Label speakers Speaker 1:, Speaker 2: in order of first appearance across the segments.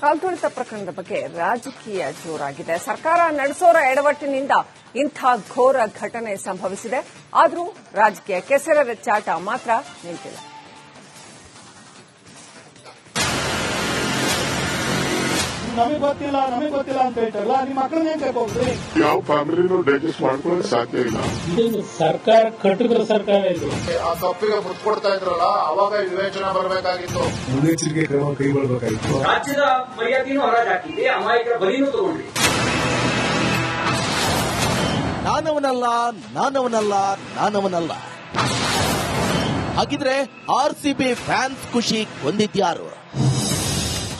Speaker 1: ಕಾಲ್ತುಳಿತ ಪ್ರಕರಣದ ಬಗ್ಗೆ ರಾಜಕೀಯ ಜೋರಾಗಿದೆ. ಸರ್ಕಾರ ನಡೆಸೋರ ಎಡವಟ್ಟಿನಿಂದ ಇಂಥ ಘೋರ ಘಟನೆ ಸಂಭವಿಸಿದೆ. ಆದರೂ ರಾಜಕೀಯ ಕೆಸರ ಚಾಟ ಮಾತ್ರ ನಿಂತಿಲ್ಲ
Speaker 2: ನಮಗೆ ಗೊತ್ತಿಲ್ಲ ನಮಗೆ ಗೊತ್ತಿಲ್ಲ ಅಂತ ಹೇಳ್ತಾರಲ್ಲ ನಿಮ್ಮ ಮಕ್ಕಳನ್ನ ಹೆಂಗ್ ಕರ್ಕೊಂಡ್ರಿ?
Speaker 3: ಯಾವ ಫ್ಯಾಮಿಲಿನೂ ಡೈಜೆಸ್ಟ್ ಮಾಡ್ಕೊಳ್ಳೋಕೆ ಸಾಧ್ಯ ಇಲ್ಲ.
Speaker 4: ಇದೊಂದು ಸರ್ಕಾರ ಕಟ್ಟಿದ್ರ ಸರ್ಕಾರ ಇದು.
Speaker 5: ಆ ತಪ್ಪಿಗೆ ಮುತ್ಕೊಡ್ತಾ ಇದ್ರಲ್ಲ ಅವಾಗ ವಿವೇಚನೆ ಬರಬೇಕಾಗಿತ್ತು.
Speaker 6: ಮುನ್ನೆಚ್ಚರಿಕೆ ಕ್ರಮ ಕೈಗೊಳ್ಳಬೇಕಾಗಿತ್ತು
Speaker 7: ರಾಜ್ಯದ ಮರ್ಯಾದೆನೂ ಹರಾಜಾಕಿದ್ರಿ ಅಮಾಯಕರ ಬಲಿನೂ ತಗೊಂಡ್ರಿ.
Speaker 8: ನಾನವನಲ್ಲ ನಾನವನಲ್ಲ ನಾನವನಲ್ಲ. ಹಾಗಿದ್ರೆ ಆರ್ ಸಿ ಬಿ ಫ್ಯಾನ್ಸ್ ಖುಷಿ ಕೊಂದಿದ್ಯಾರು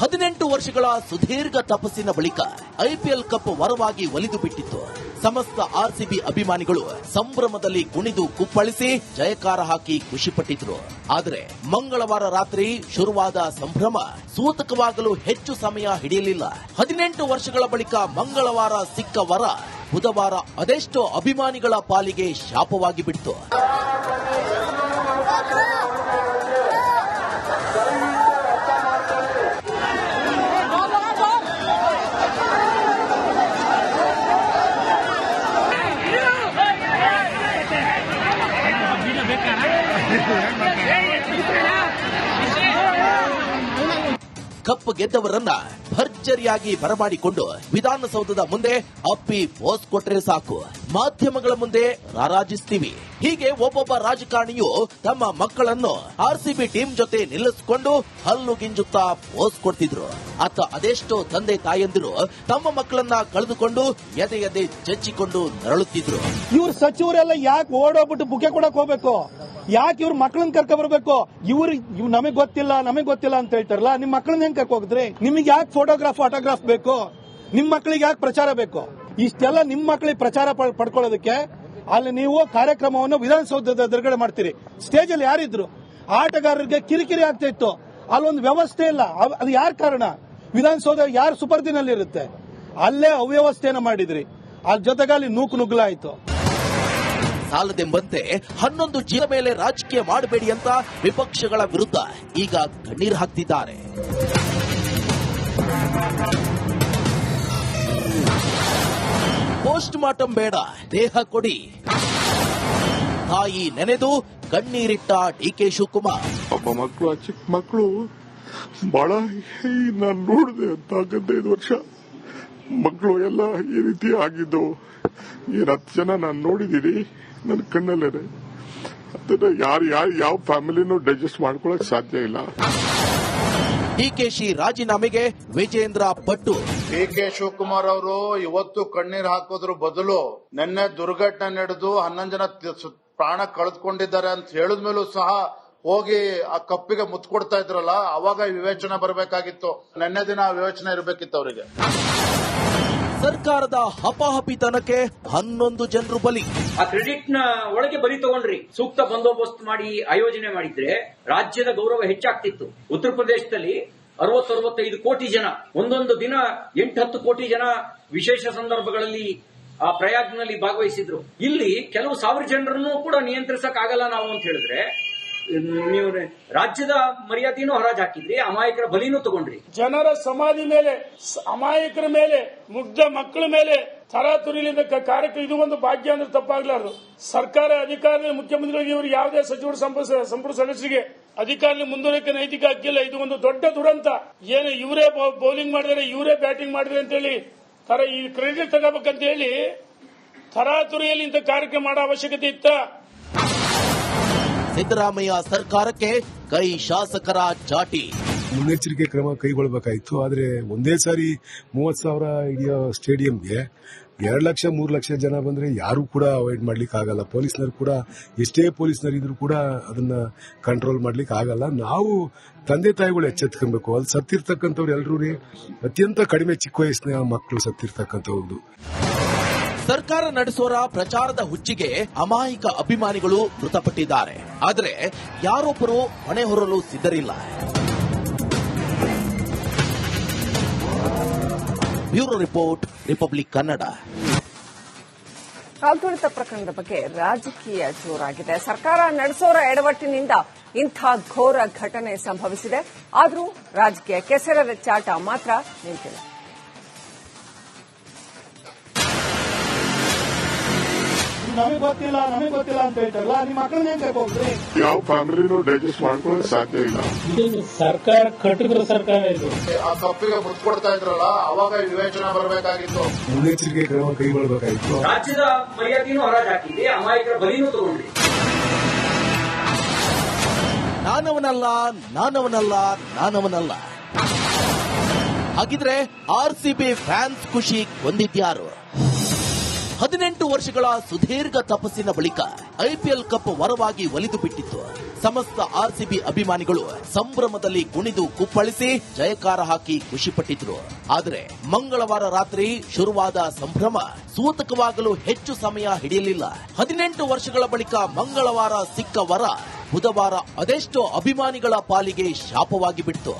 Speaker 8: ಹದಿನೆಂಟು ವರ್ಷಗಳ ಸುದೀರ್ಘ ತಪಸ್ಸಿನ ಬಳಿಕ ಐಪಿಎಲ್ ಕಪ್ ವರವಾಗಿ ಒಲಿದು ಬಿಟ್ಟಿತ್ತು. ಸಮಸ್ತ ಆರ್ಸಿಬಿ ಅಭಿಮಾನಿಗಳು ಸಂಭ್ರಮದಲ್ಲಿ ಕುಣಿದು ಕುಪ್ಪಳಿಸಿ ಜಯಕಾರ ಹಾಕಿ ಖುಷಿಪಟ್ಟಿದ್ರು ಆದರೆ ಮಂಗಳವಾರ ರಾತ್ರಿ ಶುರುವಾದ ಸಂಭ್ರಮ ಸೂತಕವಾಗಲು ಹೆಚ್ಚು ಸಮಯ ಹಿಡಿಯಲಿಲ್ಲ. ಹದಿನೆಂಟು ವರ್ಷಗಳ ಬಳಿಕ ಮಂಗಳವಾರ ಸಿಕ್ಕ ವರ ಬುಧವಾರ ಅದೆಷ್ಟೋ ಅಭಿಮಾನಿಗಳ ಪಾಲಿಗೆ ಶಾಪವಾಗಿ ಬಿಡ್ತು. ಗೆದ್ದವರನ್ನ ಭರ್ಜರಿಯಾಗಿ ಬರಮಾಡಿಕೊಂಡು ವಿಧಾನಸೌಧದ ಮುಂದೆ ಅಪ್ಪಿ ಪೋಸ್ ಕೊಟ್ರೆ ಸಾಕು. ಮಾಧ್ಯಮಗಳ ಮುಂದೆ ರಾರಾಜಿಸ್ತೀವಿ. ಹೀಗೆ ಒಬ್ಬೊಬ್ಬ ರಾಜಕಾರಣಿಯು ತಮ್ಮ ಮಕ್ಕಳನ್ನು ಆರ್ಸಿಬಿ ಟೀಮ್ ಜೊತೆ ನಿಲ್ಲಿಸಿಕೊಂಡು ಹಲ್ಲು ಗಿಂಜುತ್ತಾ ಪೋಸ್ ಕೊಡ್ತಿದ್ರು. ಅತ್ತ ಅದೆಷ್ಟೋ ತಂದೆ ತಾಯಂದಿರು ತಮ್ಮ ಮಕ್ಕಳನ್ನ ಕಳೆದುಕೊಂಡು ಎದೆ ಎದೆ ಚಚ್ಚಿಕೊಂಡು ನರಳುತ್ತಿದ್ರು.
Speaker 2: ಇವ್ರ ಸಚಿವರೆಲ್ಲ ಯಾಕೆ ಓಡೋಗ್ಬಿಟ್ಟು ಬುಕ್ಕೆ ಕೊಡಕ್ ಹೋಗ್ಬೇಕು? ಯಾಕೆ ಇವ್ರ ಮಕ್ಕಳನ್ನ ಕರ್ಕೊ ಬರ್ಬೇಕು? ಇವ್ರು ಇವ್ ನಮಗ್ ಗೊತ್ತಿಲ್ಲ ನಮಗ್ ಗೊತ್ತಿಲ್ಲ ಅಂತ ಹೇಳ್ತಾರಲ್ಲ, ನಿಮ್ ಮಕ್ಕಳನ್ನ ಹೆಂಗ್ ಕರ್ಕೊ ಹೋಗಿದ್ರಿ? ನಿಮಗೆ ಯಾಕೆ ಫೋಟೋಗ್ರಾಫ್ ಆಟೋಗ್ರಾಫ್ ಬೇಕು? ನಿಮ್ ಮಕ್ಕಳಿಗೆ ಯಾಕೆ ಪ್ರಚಾರ ಬೇಕು? ಇಷ್ಟೆಲ್ಲ ನಿಮ್ ಮಕ್ಕಳಿಗೆ ಪ್ರಚಾರ ಪಡ್- ಪಡ್ಕೊಳ್ಳೋದಕ್ಕೆ ಅಲ್ಲಿ ನೀವು ಕಾರ್ಯಕ್ರಮವನ್ನು ವಿಧಾನಸೌಧದ ಎದುರುಗಡೆ ಮಾಡ್ತೀರಿ. ಸ್ಟೇಜ್ ಅಲ್ಲಿ ಯಾರಿದ್ರು? ಆಟಗಾರರಿಗೆ ಕಿರಿಕಿರಿ ಆಗ್ತಾ ಇತ್ತು. ಅಲ್ಲೊಂದು ವ್ಯವಸ್ಥೆ ಇಲ್ಲ. ಅದು ಯಾರ ಕಾರಣ? ವಿಧಾನಸೌಧ ಯಾರು ಸುಪರ್ದಿನಲ್ಲಿ ಇರುತ್ತೆ ಅಲ್ಲೇ ಅವ್ಯವಸ್ಥೆಯನ್ನು ಮಾಡಿದ್ರಿ. ಅದ್ರ ಜೊತೆಗೆ ಅಲ್ಲಿ ನೂಕು ನುಗ್ಲಾಯ್ತು.
Speaker 8: ಸಾಲದೆಂಬಂತೆ ಹನ್ನೊಂದು ಚೀಲ ಮೇಲೆ ರಾಜಕೀಯ ಮಾಡಬೇಡಿ ಅಂತ ವಿಪಕ್ಷಗಳ ವಿರುದ್ಧ ಈಗ ಕಣ್ಣೀರು ಹಾಕ್ತಿದ್ದಾರೆ. ಪೋಸ್ಟ್ ಮಾರ್ಟಮ್ ಬೇಡ, ದೇಹ ಕೊಡಿ. ತಾಯಿ ನೆನೆದು ಕಣ್ಣೀರಿಟ್ಟ ಡಿ ಕೆ
Speaker 3: ಶಿವಕುಮಾರ್ ಮಕ್ಕಳು ಚಿಕ್ಕ ಮಕ್ಕಳು ಬಹಳ ನಾನು ನೋಡಿದೆ ಹದಿನೈದು ವರ್ಷ. ಮಕ್ಕಳು ಎಲ್ಲ ಈ ರೀತಿ ಆಗಿದ್ದು ಈ ಹತ್ತು ಜನ ನಾನು ನೋಡಿದೀನಿ. ನನ್ನ ಕಣ್ಣಲ್ಲೇ ಅದನ್ನ ಯಾರು ಯಾರು ಯಾವ ಫ್ಯಾಮಿಲಿನೂ ಡೈಜೆಸ್ಟ್ ಮಾಡ್ಕೊಳಕ್ ಸಾಧ್ಯ ಇಲ್ಲ.
Speaker 8: ಡಿಕೆಶಿ ರಾಜೀನಾಮೆಗೆ ವಿಜೇಂದ್ರ ಪಟ್ಟು.
Speaker 5: ಡಿ ಕೆ ಶಿವಕುಮಾರ್ ಅವರು ಇವತ್ತು ಕಣ್ಣೀರ್ ಹಾಕೋದ್ರ ಬದಲು ನಿನ್ನೆ ದುರ್ಘಟನೆ ನಡೆದು ಹನ್ನೊಂದು ಜನ ತಿ- ಸು- ಪ್ರಾಣ ಕಳೆದುಕೊಂಡಿದ್ದಾರೆ ಅಂತ ಹೇಳಿದ್ಮೇಲೂ ಸಹ ಹೋಗಿ ಆ ಕಪ್ಪಿಗೆ ಮುತ್ಕೊಡ್ತಾ ಇದ್ರಲ್ಲ ಅವಾಗ ವಿವೇಚನೆ ಬರಬೇಕಾಗಿತ್ತು. ನಿನ್ನೆ ದಿನ ಆ ವಿವೇಚನೆ ಇರಬೇಕಿತ್ತು ಅವರಿಗೆ.
Speaker 8: ಸರ್ಕಾರದ ಹಪಾಹಪಿತನಕ್ಕೆ ಹನ್ನೊಂದು ಜನರು ಬಲಿ.
Speaker 7: ಆ ಕ್ರೆಡಿಟ್ನ ಒಳಗೆ ಬಲಿ ತಗೊಂಡ್ರಿ. ಸೂಕ್ತ ಬಂದೋಬಸ್ತ್ ಮಾಡಿ, ಆಯೋಜನೆ ಮಾಡಿದ್ರೆ ರಾಜ್ಯದ ಗೌರವ ಹೆಚ್ಚಾಗ್ತಿತ್ತು. ಉತ್ತರ ಪ್ರದೇಶದಲ್ಲಿ ಅರವತ್ತರವತ್ತೈದು ಕೋಟಿ ಜನ, ಒಂದೊಂದು ದಿನ ಎಂಟು ಹತ್ತು ಕೋಟಿ ಜನ ವಿಶೇಷ ಸಂದರ್ಭಗಳಲ್ಲಿ ಆ ಪ್ರಯಾಗ್ನಲ್ಲಿ ಭಾಗವಹಿಸಿದ್ರು. ಇಲ್ಲಿ ಕೆಲವು ಸಾವಿರ ಜನರನ್ನು ಕೂಡ ನಿಯಂತ್ರಿಸಕ್ಕಾಗಲ್ಲ ನಾವು ಅಂತ ಹೇಳಿದ್ರೆ ನೀವು ರಾಜ್ಯದ ಮರ್ಯಾದೆಯನ್ನು ಹರಾಜ್ ಹಾಕಿದ್ರಿ, ಅಮಾಯಕರ ಬಲಿನೂ ತಗೊಂಡ್ರಿ.
Speaker 4: ಜನರ ಸಮಾಧಿ ಮೇಲೆ ಅಮಾಯಕರ ಮೇಲೆ, ಮುಗ್ಧ ಮಕ್ಕಳ ಮೇಲೆ ತರಾತುರಿಲಿಂದ ಕಾರ್ಯಕ್ರಮ ಇದು ಒಂದು ಭಾಗ್ಯ ಅಂದ್ರೆ ತಪ್ಪಾಗ್ಲಾರ್ದು. ಸರ್ಕಾರ ಅಧಿಕಾರಿ ಮುಖ್ಯಮಂತ್ರಿಗಳಿಗೆ ಇವರು ಯಾವುದೇ ಸಚಿವರ ಸಂಪುಟ ಸದಸ್ಯರಿಗೆ ಅಧಿಕಾರಿ ಮುಂದುವರಿಕೆ ನೈತಿಕ ಹಕ್ಕಿಲ್ಲ. ಇದು ಒಂದು ದೊಡ್ಡ ದುರಂತ. ಏನು ಇವರೇ ಬೌಲಿಂಗ್ ಮಾಡಿದರೆ, ಇವರೇ ಬ್ಯಾಟಿಂಗ್ ಮಾಡಿದ್ರೆ ಅಂತೇಳಿ ಈ ಕ್ರೆಡಿಟ್ ತಗೋಬೇಕಂತ ಹೇಳಿ ತರಾತುರಿಯಲ್ಲಿ ಇಂಥ ಕಾರ್ಯಕ್ರಮ ಮಾಡೋ ಅವಶ್ಯಕತೆ ಇತ್ತ?
Speaker 8: ಸಿದ್ದರಾಮಯ್ಯ ಸರ್ಕಾರಕ್ಕೆ ಕೈ ಶಾಸಕರ ಚಾಟಿ.
Speaker 6: ಮುನ್ನೆಚ್ಚರಿಕೆ ಕ್ರಮ ಕೈಗೊಳ್ಳಬೇಕಾಗಿತ್ತು ಆದರೆ ಒಂದೇ ಸಾರಿ ಮೂವತ್ತು ಸಾವಿರ ಹಿಡಿಯೋ ಸ್ಟೇಡಿಯಂಗೆ ಎರಡು ಲಕ್ಷ, ಮೂರು ಲಕ್ಷ ಜನ ಬಂದ್ರೆ ಯಾರು ಕೂಡ ಅವಾಯ್ಡ್ ಮಾಡ್ಲಿಕ್ಕೆ ಆಗಲ್ಲ. ಪೊಲೀಸ್ನರು ಕೂಡ, ಎಷ್ಟೇ ಪೊಲೀಸ್ನರು ಕೂಡ ಅದನ್ನ ಕಂಟ್ರೋಲ್ ಮಾಡ್ಲಿಕ್ಕೆ ಆಗಲ್ಲ. ನಾವು ತಂದೆ ತಾಯಿಗಳು ಎಚ್ಚೆತ್ಕೊಬೇಕು ಅಲ್ಲಿ ಸತ್ತಿರ್ತಕ್ಕಂಥವ್ರು ಎಲ್ಲರೂ ಅತ್ಯಂತ ಕಡಿಮೆ ಚಿಕ್ಕ ವಯಸ್ಸಿನ ಮಕ್ಕಳು ಸತ್ತಿರ್ತಕ್ಕಂಥವ್ರು
Speaker 8: ಸರ್ಕಾರ ನಡೆಸೋರ ಪ್ರಚಾರದ ಹುಚ್ಚಿಗೆ ಅಮಾಯಕ ಅಭಿಮಾನಿಗಳು ಮೃತಪಟ್ಟಿದ್ದಾರೆ. ಆದರೆ ಯಾರೊಬ್ಬರು ಹೊಣೆ ಹೊರಲು ಸಿದ್ಧರಿಲ್ಲ. Bureau report, republic Kannada.
Speaker 1: ಕಾಲ್ತುಳಿತ ಪ್ರಕರಣದ ಬಗ್ಗೆ ರಾಜಕೀಯ ಜೋರಾಗಿದೆ. ಸರ್ಕಾರ ನಡೆಸೋರ ಎಡವಟ್ಟಿನಿಂದ ಇಂಥ ಘೋರ ಘಟನೆ ಸಂಭವಿಸಿದೆ. ಆದರೂ ರಾಜಕೀಯ ಕೆಸರೆರಚಾಟ ಮಾತ್ರ ನಿಂತಿಲ್ಲ
Speaker 2: ನಮಗೆ ಗೊತ್ತಿಲ್ಲ ನಮಗೆ ಗೊತ್ತಿಲ್ಲ ಅಂತ ಹೇಳ್ತಾರಲ್ಲ ನಿಮ್ಮ ಮಕ್ಕಳನ್ನ ಹೆಂಗ್ ಕರ್ಕೊ
Speaker 3: ಯಾವ ಫ್ಯಾಮಿಲಿನೂ ಡೈಜೆಸ್ಟ್ ಮಾಡ್ಕೊಳ್ಳೋಕೆ ಸಾಧ್ಯ ಇಲ್ಲ.
Speaker 4: ಇದು ಸರ್ಕಾರ ಕಟ್ಟಿದ್ರ ಸರ್ಕಾರ ಇದು.
Speaker 5: ಆ ಕಪ್ಪಿಗೆ ಮುತ್ಕೊಡ್ತಾ ಇದ್ರಲ್ಲ ಅವಾಗ ವಿವೇಚನೆ ಬರಬೇಕಾಗಿತ್ತು.
Speaker 6: ಮುನ್ನೆಚ್ಚರಿಕೆ ಕ್ರಮ ಕೈಗೊಳ್ಳಬೇಕಾಗಿತ್ತು
Speaker 7: ರಾಜ್ಯದ ಮರ್ಯಾದೆನೂ ಹರಾಜ್ ಹಾಕಿದ್ರಿ ಅಮಾಯಕರ ಬಲಿನೂ ತಗೊಂಡ್ರಿ.
Speaker 8: ನಾನವನಲ್ಲ ನಾನವನಲ್ಲ ನಾನವನಲ್ಲ. ಹಾಗಿದ್ರೆ ಆರ್ ಸಿ ಬಿ ಫ್ಯಾನ್ಸ್ ಖುಷಿ ಹೊಂದಿದ್ಯಾರು? ಹದಿನೆಂಟು ವರ್ಷಗಳ ಸುದೀರ್ಘ ತಪಸ್ಸಿನ ಬಳಿಕ ಐಪಿಎಲ್ ಕಪ್ ವರವಾಗಿ ಒಲಿದು ಬಿಟ್ಟಿತ್ತು. ಸಮಸ್ತ ಆರ್ಸಿಬಿ ಅಭಿಮಾನಿಗಳು ಸಂಭ್ರಮದಲ್ಲಿ ಕುಣಿದು ಕುಪ್ಪಳಿಸಿ ಜಯಕಾರ ಹಾಕಿ ಖುಷಿಪಟ್ಟಿದ್ರು ಆದರೆ ಮಂಗಳವಾರ ರಾತ್ರಿ ಶುರುವಾದ ಸಂಭ್ರಮ ಸೂತಕವಾಗಲು ಹೆಚ್ಚು ಸಮಯ ಹಿಡಿಯಲಿಲ್ಲ. ಹದಿನೆಂಟು ವರ್ಷಗಳ ಬಳಿಕ ಮಂಗಳವಾರ ಸಿಕ್ಕ ವರ ಬುಧವಾರ ಅದೆಷ್ಟೋ ಅಭಿಮಾನಿಗಳ ಪಾಲಿಗೆ ಶಾಪವಾಗಿ ಬಿಡ್ತು.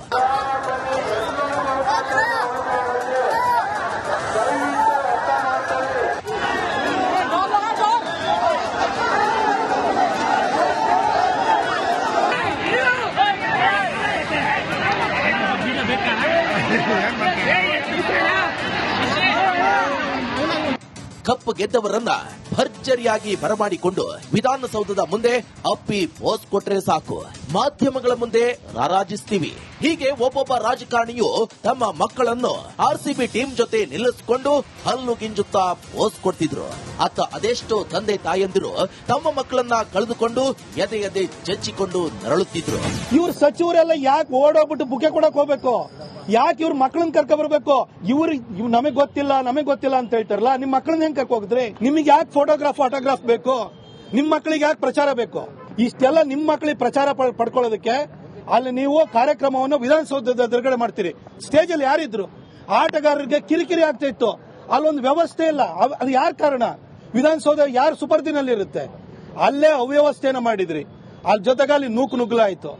Speaker 8: ಕಪ್ ಗೆದ್ದವರನ್ನ ಭರ್ಜರಿಯಾಗಿ ಬರಮಾಡಿಕೊಂಡು ವಿಧಾನಸೌಧದ ಮುಂದೆ ಅಪ್ಪಿ ಪೋಸ್ ಕೊಟ್ರೆ ಸಾಕು. ಮಾಧ್ಯಮಗಳ ಮುಂದೆ ರಾರಾಜಿಸ್ತೀವಿ. ಹೀಗೆ ಒಬ್ಬೊಬ್ಬ ರಾಜಕಾರಣಿಯು ತಮ್ಮ ಮಕ್ಕಳನ್ನು ಆರ್ಸಿಬಿ ಟೀಮ್ ಜೊತೆ ನಿಲ್ಲಿಸಿಕೊಂಡು ಹಲ್ಲು ಗಿಂಜುತ್ತಾ ಪೋಸ್ ಕೊಡ್ತಿದ್ರು. ಅತ್ತ ಅದೆಷ್ಟೋ ತಂದೆ ತಾಯಂದಿರು ತಮ್ಮ ಮಕ್ಕಳನ್ನ ಕಳೆದುಕೊಂಡು ಎದೆ ಎದೆ ಚಚ್ಚಿಕೊಂಡು ನರಳುತ್ತಿದ್ರು.
Speaker 2: ಇವ್ರ ಸಚಿವರೆಲ್ಲ ಯಾಕೆ ಓಡೋಗ್ಬಿಟ್ಟು ಬುಕೆ ಕೊಡಕ್ ಹೋಗ್ಬೇಕು? ಯಾಕೆ ಇವ್ರ ಮಕ್ಕಳನ್ನ ಕರ್ಕೊ ಬರ್ಬೇಕು ಇವ್ರು ಇವ್ ನಮಗ್ ಗೊತ್ತಿಲ್ಲ ನಮಗ್ ಗೊತ್ತಿಲ್ಲ ಅಂತ ಹೇಳ್ತಾರಲ್ಲ, ನಿಮ್ ಮಕ್ಕಳನ್ನ ಹೆಂಗ್ ಕರ್ಕೊ ಹೋಗಿದ್ರಿ ನಿಮಗೆ ಯಾಕೆ ಫೋಟೋಗ್ರಾಫ್ ಆಟೋಗ್ರಾಫ್ ಬೇಕು? ನಿಮ್ಮ ಮಕ್ಕಳಿಗೆ ಯಾಕೆ ಪ್ರಚಾರ ಬೇಕು? ಇಷ್ಟೆಲ್ಲ ನಿಮ್ಮ ಮಕ್ಕಳಿಗೆ ಪ್ರಚಾರ ಪಡ್- ಪಡ್ಕೊಳ್ಳೋದಕ್ಕೆ ಅಲ್ಲಿ ನೀವು ಕಾರ್ಯಕ್ರಮವನ್ನು ವಿಧಾನಸೌಧದ ಎದುರುಗಡೆ ಮಾಡ್ತೀರಿ. ಸ್ಟೇಜ್ ಅಲ್ಲಿ ಯಾರಿದ್ರು? ಆಟಗಾರರಿಗೆ ಕಿರಿಕಿರಿ ಆಗ್ತಾ ಇತ್ತು. ಅಲ್ಲೊಂದು ವ್ಯವಸ್ಥೆ ಇಲ್ಲ. ಅದು ಯಾರ ಕಾರಣ? ವಿಧಾನಸೌಧ ಯಾರ ಸುಪರ್ದಿನಲ್ಲಿ ಇರುತ್ತೆ ಅಲ್ಲೇ ಅವ್ಯವಸ್ಥೆನ ಮಾಡಿದ್ರಿ. ಅದ್ರ ಜೊತೆಗೆ ಅಲ್ಲಿ ನೂಕು ನುಗ್ಗಲಾಯಿತು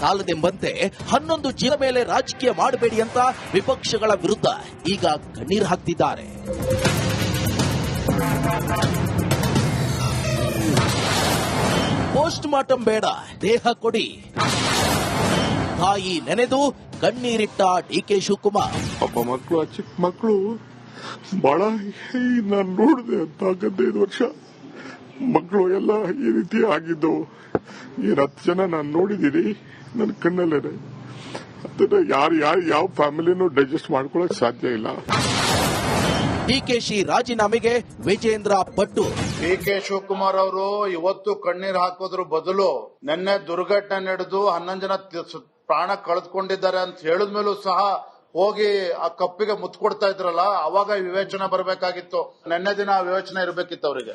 Speaker 8: ಸಾಲದೆಂಬಂತೆ ಹನ್ನೊಂದು ಚೀಲ ಮೇಲೆ ರಾಜಕೀಯ ಮಾಡಬೇಡಿ ಅಂತ ವಿಪಕ್ಷಗಳ ವಿರುದ್ಧ ಈಗ ಕಣ್ಣೀರು ಹಾಕ್ತಿದ್ದಾರೆ. ಪೋಸ್ಟ್ ಮಾರ್ಟಮ್ ಬೇಡ, ದೇಹ ಕೊಡಿ. ತಾಯಿ ನೆನೆದು ಕಣ್ಣೀರಿಟ್ಟ ಡಿ ಕೆ ಶಿವಕುಮಾರ್.
Speaker 3: ಅಪ್ಪ ಮಕ್ಕಳು ಚಿಕ್ಕ ಮಕ್ಕಳು ಬಹಳ ನಾನು ನೋಡಿದೆ ಅಂತ ಹದಿನೈದು ವರ್ಷ. ಮಕ್ಕಳು ಎಲ್ಲ ಈ ರೀತಿ ಆಗಿದ್ದು. ಈ ಹತ್ತು ಜನ ನಾನು ನೋಡಿದ್ದೀನಿ ನನ್ನ ಕಣ್ಣಲ್ಲೇ ಅದನ್ನ ಯಾರು ಯಾರು, ಯಾವ ಫ್ಯಾಮಿಲಿನೂ ಡೈಜೆಸ್ಟ್ ಮಾಡ್ಕೊಳಕ್ ಸಾಧ್ಯ ಇಲ್ಲ.
Speaker 8: ಡಿಕೆಶಿ ರಾಜೀನಾಮೆಗೆ ವಿಜೇಂದ್ರ ಪಟ್ಟು.
Speaker 5: ಡಿ ಕೆ ಶಿವಕುಮಾರ್ ಅವರು ಇವತ್ತು ಕಣ್ಣೀರ್ ಹಾಕೋದ್ರ ಬದಲು ನಿನ್ನೆ ದುರ್ಘಟನೆ ನಡೆದು ಹನ್ನೊಂದು ಜನ ಪ್ರಾಣ ಕಳೆದುಕೊಂಡಿದ್ದಾರೆ ಅಂತ ಹೇಳಿದ್ಮೇಲೂ ಸಹ ಹೋಗಿ ಆ ಕಪ್ಪಿಗೆ ಮುತ್ಕೊಡ್ತಾ ಇದ್ರಲ್ಲ, ಅವಾಗ ವಿವೇಚನೆ ಬರಬೇಕಾಗಿತ್ತು. ನಿನ್ನೆ ದಿನ ವಿವೇಚನೆ ಇರಬೇಕಿತ್ತು ಅವರಿಗೆ.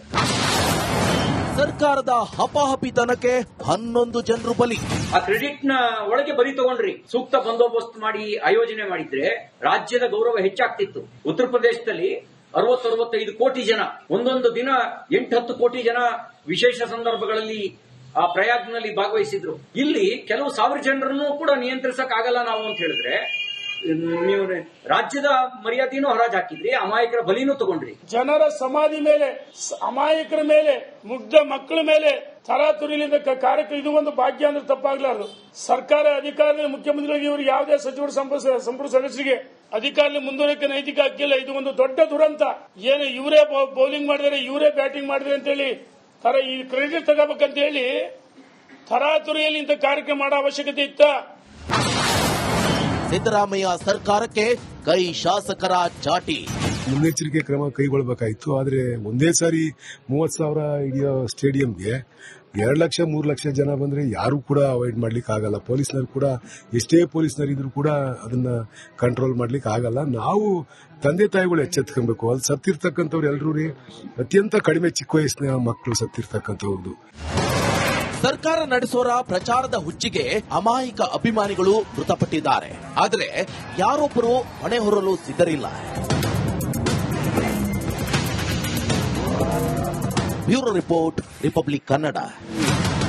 Speaker 8: ಸರ್ಕಾರದ ಹಪಾಹಪಿತನಕ್ಕೆ ಹನ್ನೊಂದು ಜನರು ಬಲಿ.
Speaker 7: ಆ ಕ್ರೆಡಿಟ್ನ ಒಳಗೆ ಬರಿ ತಗೊಂಡ್ರಿ. ಸೂಕ್ತ ಬಂದೋಬಸ್ತ್ ಮಾಡಿ ಆಯೋಜನೆ ಮಾಡಿದ್ರೆ ರಾಜ್ಯದ ಗೌರವ ಹೆಚ್ಚಾಗ್ತಿತ್ತು. ಉತ್ತರ ಪ್ರದೇಶದಲ್ಲಿ ಅರವತ್ತರವತ್ತೈದು ಕೋಟಿ ಜನ, ಒಂದೊಂದು ದಿನ ಎಂಟು ಹತ್ತು ಕೋಟಿ ಜನ ವಿಶೇಷ ಸಂದರ್ಭಗಳಲ್ಲಿ ಆ ಪ್ರಯಾಗ್ನಲ್ಲಿ ಭಾಗವಹಿಸಿದ್ರು. ಇಲ್ಲಿ ಕೆಲವು ಸಾವಿರ ಜನರನ್ನು ಕೂಡ ನಿಯಂತ್ರಿಸಕ್ಕಾಗಲ್ಲ ನಾವು ಅಂತ ಹೇಳಿದ್ರೆ ನೀವು ರಾಜ್ಯದ ಮರ್ಯಾದೆಯನ್ನು ಹರಾಜ್ ಹಾಕಿದ್ರಿ ಅಮಾಯಕರ ಬಲಿನೂ ತಗೊಂಡ್ರಿ.
Speaker 4: ಜನರ ಸಮಾಧಿ ಮೇಲೆ ಅಮಾಯಕರ ಮೇಲೆ ಮುಗ್ಧ ಮಕ್ಕಳ ಮೇಲೆ ತರಾತುರಿಲಿಂದ ಕಾರ್ಯಕ್ರಮ ಇದು ಒಂದು ಭಾಗ್ಯ ಅಂದ್ರೆ ತಪ್ಪಾಗ್ಲಾರ್ದು. ಸರ್ಕಾರ ಅಧಿಕಾರದಲ್ಲಿ ಮುಖ್ಯಮಂತ್ರಿಗಳಿಗೆ ಇವರು ಯಾವುದೇ ಸಚಿವ ಸಂಪುಟ ಸಂಪುಟ ಸದಸ್ಯರಿಗೆ ಅಧಿಕಾರದಲ್ಲಿ ಮುಂದುವರಿಕೆ ನೈತಿಕ ಹಕ್ಕಿಲ್ಲ. ಇದು ಒಂದು ದೊಡ್ಡ ದುರಂತ. ಏನು ಇವರೇ ಬೌಲಿಂಗ್ ಮಾಡಿದರೆ ಇವರೇ ಬ್ಯಾಟಿಂಗ್ ಮಾಡಿದ್ರೆ ಅಂತೇಳಿ ತರ ಈ ಕ್ರೆಡಿಟ್ ತಗೋಬೇಕಂತ ಹೇಳಿ ತರಾತುರಿಯಲ್ಲಿ ಇಂಥ ಕಾರ್ಯಕ್ರಮ ಮಾಡೋ ಅವಶ್ಯಕತೆ ಇತ್ತ?
Speaker 8: ಸಿದ್ದರಾಮಯ್ಯ ಸರ್ಕಾರಕ್ಕೆ ಕೈ ಶಾಸಕರ ಚಾಟಿ.
Speaker 6: ಮುನ್ನೆಚ್ಚರಿಕೆ ಕ್ರಮ ಕೈಗೊಳ್ಳಬೇಕಾಯಿತು ಆದರೆ ಒಂದೇ ಸಾರಿ ಮೂವತ್ತು ಸಾವಿರ ಹಿಡಿಯೋ ಸ್ಟೇಡಿಯಂಗೆ ಎರಡು ಲಕ್ಷ, ಮೂರು ಲಕ್ಷ ಜನ ಬಂದರೆ ಯಾರೂ ಕೂಡ ಅವಾಯ್ಡ್ ಮಾಡ್ಲಿಕ್ಕೆ ಆಗಲ್ಲ. ಪೊಲೀಸ್ನವ್ರು ಕೂಡ, ಎಷ್ಟೇ ಪೊಲೀಸ್ನವ್ರು ಕೂಡ ಅದನ್ನ ಕಂಟ್ರೋಲ್ ಮಾಡ್ಲಿಕ್ಕೆ ಆಗಲ್ಲ. ನಾವು ತಂದೆ ತಾಯಿಗಳು ಎಚ್ಚೆತ್ಕೊಬೇಕು ಅಲ್ಲಿ ಸತ್ತಿರ್ತಕ್ಕಂಥವ್ರು ಎಲ್ಲರೂ ಅತ್ಯಂತ ಕಡಿಮೆ ಚಿಕ್ಕ ವಯಸ್ಸಿನ ಮಕ್ಕಳು ಸತ್ತಿರ್ತಕ್ಕಂಥವ್ರದ್ದು.
Speaker 8: ಸರ್ಕಾರ ನಡೆಸೋರ ಪ್ರಚಾರದ ಹುಚ್ಚಿಗೆ ಅಮಾಯಕ ಅಭಿಮಾನಿಗಳು ಮೃತಪಟ್ಟಿದ್ದಾರೆ. ಆದರೆ ಯಾರೊಬ್ಬರು ಹೊಣೆ ಹೊರಲು ಸಿದ್ಧರಿಲ್ಲ. Bureau report, republic Kannada.